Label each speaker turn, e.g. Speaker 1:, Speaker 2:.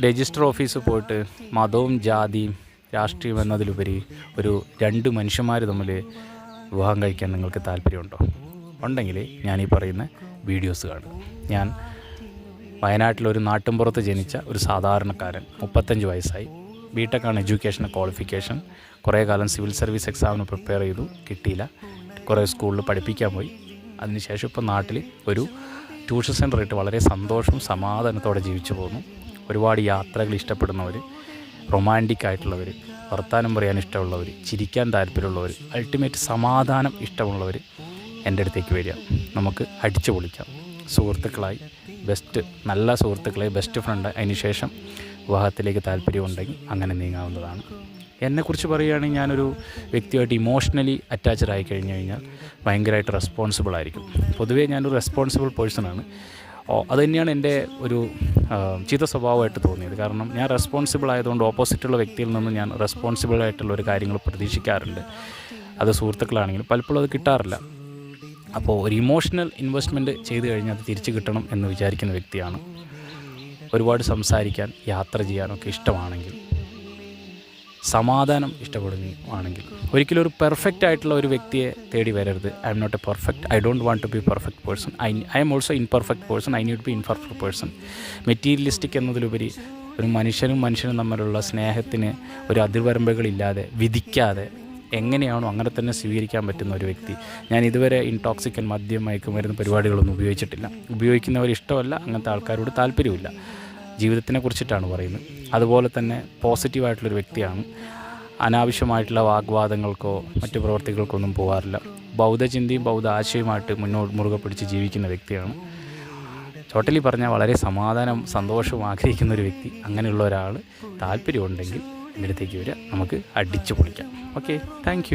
Speaker 1: Register office പോയിട്ട് മതവും ജാതിയും രാഷ്ട്രീയം എന്നതിലുപരി ഒരു രണ്ട് മനുഷ്യന്മാർ തമ്മിൽ വിവാഹം കഴിക്കാൻ നിങ്ങൾക്ക് താല്പര്യമുണ്ടോ? ഉണ്ടെങ്കിൽ ഞാൻ ഈ പറയുന്ന വീഡിയോസ് കാണും ഞാൻ വയനാട്ടിലൊരു നാട്ടിൻപുറത്ത് ജനിച്ച ഒരു സാധാരണക്കാരൻ മുപ്പത്തഞ്ച് വയസ്സായി. ബിടെക്കാണ് എഡ്യൂക്കേഷൻ ക്വാളിഫിക്കേഷൻ കുറേ കാലം സിവിൽ സർവീസ് എക്സാമിന് പ്രിപ്പയർ ചെയ്തു കിട്ടിയില്ല. കുറേ സ്കൂളിൽ പഠിപ്പിക്കാൻ പോയി. അതിനുശേഷം ഇപ്പോൾ നാട്ടിൽ ഒരു ട്യൂഷൻ സെന്റർ ഇട്ട് വളരെ സന്തോഷവും സമാധാനത്തോടെ ജീവിച്ചു പോകുന്നു ഒരുപാട് യാത്രകൾ ഇഷ്ടപ്പെടുന്നവർ റൊമാന്റിക് ആയിട്ടുള്ളവർ വർത്തമാനം പറയാൻ ഇഷ്ടമുള്ളവർ ചിരിക്കാൻ താല്പര്യമുള്ളവർ അൾട്ടിമേറ്റ് സമാധാനം ഇഷ്ടമുള്ളവർ എന്റെ അടുത്തേക്ക് വരിക. നമുക്ക് അടിച്ചു പൊളിക്കാം. സുഹൃത്തുക്കളായി ബെസ്റ്റ് നല്ല സുഹൃത്തുക്കളെ ബെസ്റ്റ് ഫ്രണ്ട് അതിനുശേഷം വിവാഹത്തിലേക്ക് താല്പര്യമുണ്ടെങ്കിൽ അങ്ങനെ നീങ്ങാവുന്നതാണ്. എന്നെക്കുറിച്ച് പറയുകയാണെങ്കിൽ ഞാനൊരു വ്യക്തിയായിട്ട് ഇമോഷണലി അറ്റാച്ചഡ് ആയി കഴിഞ്ഞു കഴിഞ്ഞാൽ ഭയങ്കരമായിട്ട് റെസ്പോൺസിബിൾ ആയിരിക്കും. പൊതുവേ ഞാനൊരു റെസ്പോൺസിബിൾ പേഴ്സണാണ് അത് തന്നെയാണ് എന്റെ ഒരു ചീത്ത സ്വഭാവമായിട്ട് തോന്നിയത്. കാരണം ഞാൻ റെസ്പോൺസിബിൾ ആയതുകൊണ്ട് ഓപ്പോസിറ്റുള്ള വ്യക്തിയിൽ നിന്ന് ഞാൻ റെസ്പോൺസിബിൾ ആയിട്ടുള്ള ഒരു കാര്യങ്ങൾ പ്രതീക്ഷിക്കാറുണ്ട്. അത് സുഹൃത്തുക്കളാണെങ്കിലും പലപ്പോഴും അത് കിട്ടാറില്ല. അപ്പോൾ ഒരു ഇമോഷണൽ ഇൻവെസ്റ്റ്മെന്റ് ചെയ്ത് കഴിഞ്ഞാൽ അത് തിരിച്ചു കിട്ടണം എന്ന് വിചാരിക്കുന്ന വ്യക്തിയാണ്. ഒരുപാട് സംസാരിക്കാൻ യാത്ര ചെയ്യാനൊക്കെ ഇഷ്ടമാണെങ്കിൽ. സമാധാനം ഇഷ്ടപ്പെടുകയാണെങ്കിൽ ഒരിക്കലും ഒരു പെർഫെക്റ്റ് ആയിട്ടുള്ള ഒരു വ്യക്തിയെ തേടി വരരുത്. I'm not a perfect I don't want to be perfect person I I'm also imperfect person I need be imperfect person materialistic എന്നതിലുപരി ഒരു മനുഷ്യനും മനുഷ്യനും തമ്മിലുള്ള സ്നേഹത്തിന് ഒരു അതിർവരമ്പുകളില്ലാതെ വിധിക്കാതെ എങ്ങനെയാണോ അങ്ങനെ തന്നെ സ്വീകരിക്കാൻ പറ്റുന്ന ഒരു വ്യക്തി. ഞാൻ ഇതുവരെ ഇൻടോക്സിക്കൻ മദ്യം മയക്കുമരുന്ന് പരിപാടികളൊന്നും ഉപയോഗിച്ചിട്ടില്ല. ഉപയോഗിക്കുന്നവർ ഇഷ്ടമല്ല അങ്ങനത്തെ ആൾക്കാരോട് താല്പര്യമില്ല ജീവിതത്തിനെ കുറിച്ചിട്ടാണ് പറയുന്നത്. അതുപോലെ തന്നെ പോസിറ്റീവായിട്ടുള്ളൊരു വ്യക്തിയാണ്. അനാവശ്യമായിട്ടുള്ള വാഗ്വാദങ്ങൾക്കോ മറ്റു പ്രവർത്തികൾക്കോ ഒന്നും പോകാറില്ല ബൗദ്ധചിന്തയും ബൗദ്ധ ആശയവുമായിട്ട് മുന്നോട്ട് മുറുകെ പിടിച്ച് ജീവിക്കുന്ന വ്യക്തിയാണ്. ടോട്ടലി പറഞ്ഞാൽ വളരെ സമാധാനം സന്തോഷവും ആഗ്രഹിക്കുന്ന ഒരു വ്യക്തി. അങ്ങനെയുള്ള ഒരാൾ താല്പര്യമുണ്ടെങ്കിൽ എന്റെ അടുത്തേക്ക് വരിക. നമുക്ക് അടിച്ചു പൊളിക്കാം. ഓക്കെ. താങ്ക്